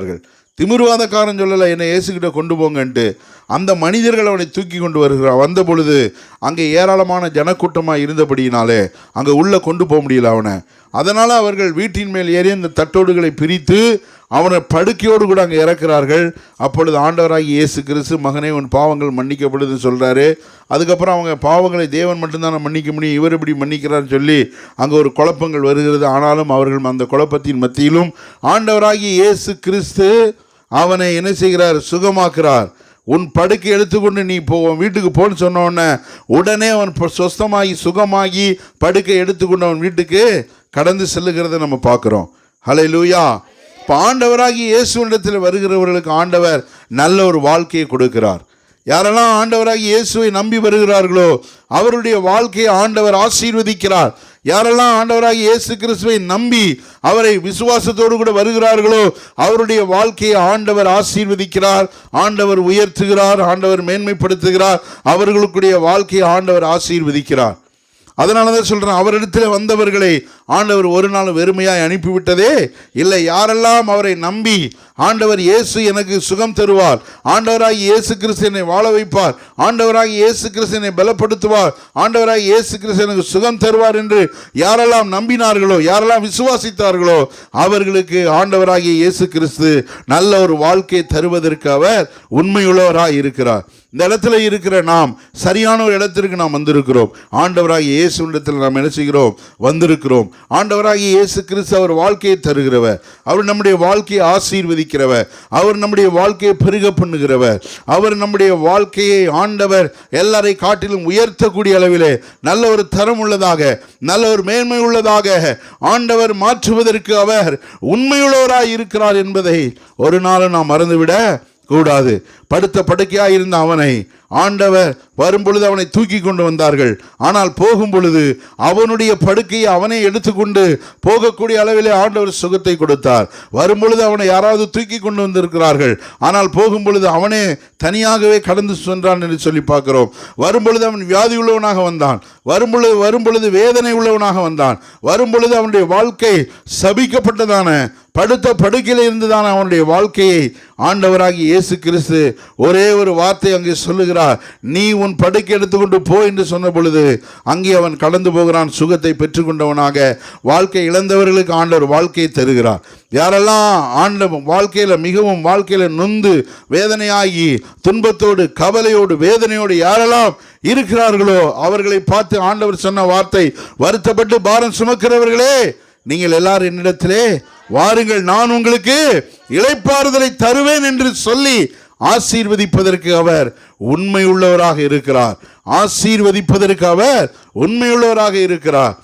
அவர்கள் திமிர்வாதக்காரன் சொல்லலை என்னை இயேசுகிட்ட கொண்டு போங்கன்ட்டு அந்த மனிதர்கள் அவனை தூக்கி கொண்டு வருகிறார். வந்த பொழுது அங்கே ஏராளமான ஜனக்கூட்டமாக இருந்தபடியினாலே அங்கே உள்ளே கொண்டு போக முடியல அவனை. அதனால் அவர்கள் வீட்டின் மேல் ஏறி அந்த தட்டோடுகளை பிரித்து அவனை படுக்கையோடு கூட அங்கே இறக்கிறார்கள். அப்பொழுது ஆண்டவராகி இயேசு கிறிஸ்து மகனே உன் பாவங்கள் மன்னிக்கப்படுதுன்னு சொல்கிறாரு அதுக்கப்புறம் அவங்க பாவங்களை தேவன் மட்டும்தான் மன்னிக்க முடியும் இவர் இப்படி மன்னிக்கிறான்னு சொல்லி அங்கே ஒரு குழப்பங்கள் வருகிறது. ஆனாலும் அவர்கள் அந்த குழப்பத்தின் மத்தியிலும் ஆண்டவராகி இயேசு கிறிஸ்து அவனை என்ன செய்கிறார்? சுகமாக்குறார் உன் படுக்கை எடுத்துக்கொண்டு நீ போ வீட்டுக்கு போன்னு சொன்னோடனே உடனே அவன் சொஸ்தமாகி சுகமாகி படுக்கை எடுத்துக்கொண்டு அவன் வீட்டுக்கு கடந்து செல்லுகிறத நம்ம பார்க்குறோம். ஹலை லூயா இப்போ ஆண்டவராகி இயேசுவிடத்தில் வருகிறவர்களுக்கு ஆண்டவர் நல்ல ஒரு வாழ்க்கையை கொடுக்கிறார். யாரெல்லாம் ஆண்டவராகி இயேசுவை நம்பி வருகிறார்களோ அவருடைய வாழ்க்கையை ஆண்டவர் ஆசீர்வதிக்கிறார். யாரெல்லாம் ஆண்டவராகி இயேசு கிறிஸ்துவை நம்பி அவரை விசுவாசத்தோடு கூட வருகிறார்களோ அவருடைய வாழ்க்கையை ஆண்டவர் ஆசீர்வதிக்கிறார் ஆண்டவர் உயர்த்துகிறார் ஆண்டவர் மேன்மைப்படுத்துகிறார் அவர்களுக்குடைய வாழ்க்கையை ஆண்டவர் ஆசீர்வதிக்கிறார். அதனால தான் சொல்கிறேன் அவரிடத்தில் வந்தவர்களை ஆண்டவர் ஒரு நாள் வெறுமையாய் அனுப்பிவிட்டதே? இல்லை யாரெல்லாம் அவரை நம்பி ஆண்டவர் இயேசு எனக்கு சுகம் தருவார் ஆண்டவராகி இயேசு கிறிஸ்து என்னை வாழ வைப்பார் ஆண்டவராகி இயேசு கிறிஸ்து என்னை பலப்படுத்துவார் ஆண்டவராகி இயேசு கிறிஸ்து எனக்கு சுகம் தருவார் என்று யாரெல்லாம் நம்பினார்களோ யாரெல்லாம் விசுவாசித்தார்களோ அவர்களுக்கு ஆண்டவராகிய இயேசு கிறிஸ்து நல்ல ஒரு வாழ்க்கையை தருவதற்கு அவர் உண்மையுள்ளவராக இருக்கிறார். இந்த இடத்துல இருக்கிற நாம் சரியான ஒரு இடத்திற்கு நாம் வந்திருக்கிறோம். ஆண்டவராக இயேசு இடத்தில் நாம் என்ன செய்கிறோம்? வந்திருக்கிறோம். ஆண்டவராகிய இயேசு கிறிஸ்து அவர் வாழ்க்கையை தருகிறவர். அவர் நம்முடைய வாழ்க்கையை ஆசீர்வதிக்கிறவர். அவர் நம்முடைய வாழ்க்கையை பெருக பண்ணுகிறவர். அவர் நம்முடைய வாழ்க்கையை ஆண்டவர் எல்லாரை காட்டிலும் உயர்த்தக்கூடிய அளவிலே நல்ல ஒரு தரம் உள்ளதாக நல்ல ஒரு மேன்மை உள்ளதாக ஆண்டவர் மாற்றுவதற்கு அவர் உண்மையுள்ளவராய் இருக்கிறார் என்பதை ஒரு நாளும் நாம் மறந்துவிட கூடாது. படுத்த படுக்கையாக இருந்த அவனை ஆண்டவர் வரும்பொழுது அவனை தூக்கி கொண்டு வந்தார்கள். ஆனால் போகும் பொழுது அவனுடைய படுக்கையை அவனே எடுத்துக்கொண்டு போகக்கூடிய அளவிலே ஆண்டவர் சுகத்தை கொடுத்தார். வரும்பொழுது அவனை யாராவது தூக்கி கொண்டு வந்திருக்கிறார்கள். ஆனால் போகும் பொழுது அவனே தனியாகவே கடந்து சென்றான் என்று சொல்லி பார்க்கிறோம். வரும்பொழுது அவன் வியாதி உள்ளவனாக வந்தான். வரும்பொழுது வரும்பொழுது வேதனை உள்ளவனாக வந்தான். வரும்பொழுது அவனுடைய வாழ்க்கை சபிக்கப்பட்டதான படுத்த படுக்கையில் இருந்துதான் அவனுடைய வாழ்க்கையை ஆண்டவராகி இயேசு கிறிஸ்து ஒரே ஒரு வார்த்தை அங்கே சொல்லுகிறார். நீ உன் படுக்கை எடுத்துக்கொண்டு போ என்று சொன்ன பொழுது அங்கே அவன் கடந்து போகிறான் சுகத்தை பெற்றுக்கொண்டவனாக. வாழ்க்கை இழந்தவர்களுக்கு ஆண்டவர் வாழ்க்கையை தருகிறார். யாரெல்லாம் ஆண்ட வாழ்க்கையில் மிகவும் வாழ்க்கையில் நொந்து வேதனையாகி துன்பத்தோடு கவலையோடு வேதனையோடு யாரெல்லாம் இருக்கிறார்களோ அவர்களை பார்த்து ஆண்டவர் சொன்ன வார்த்தை வருத்தப்பட்டு பாரம் சுமக்கிறவர்களே நீங்கள் எல்லாரும் என்னிடத்திலே வாருங்கள். நான் உங்களுக்கு இளைப்பாறுதலை தருவேன் என்று சொல்லி ஆசீர்வதிப்பதற்கு அவர் உண்மையுள்ளவராக இருக்கிறார். ஆசீர்வதிப்பதற்கு அவர் உண்மையுள்ளவராக இருக்கிறார்.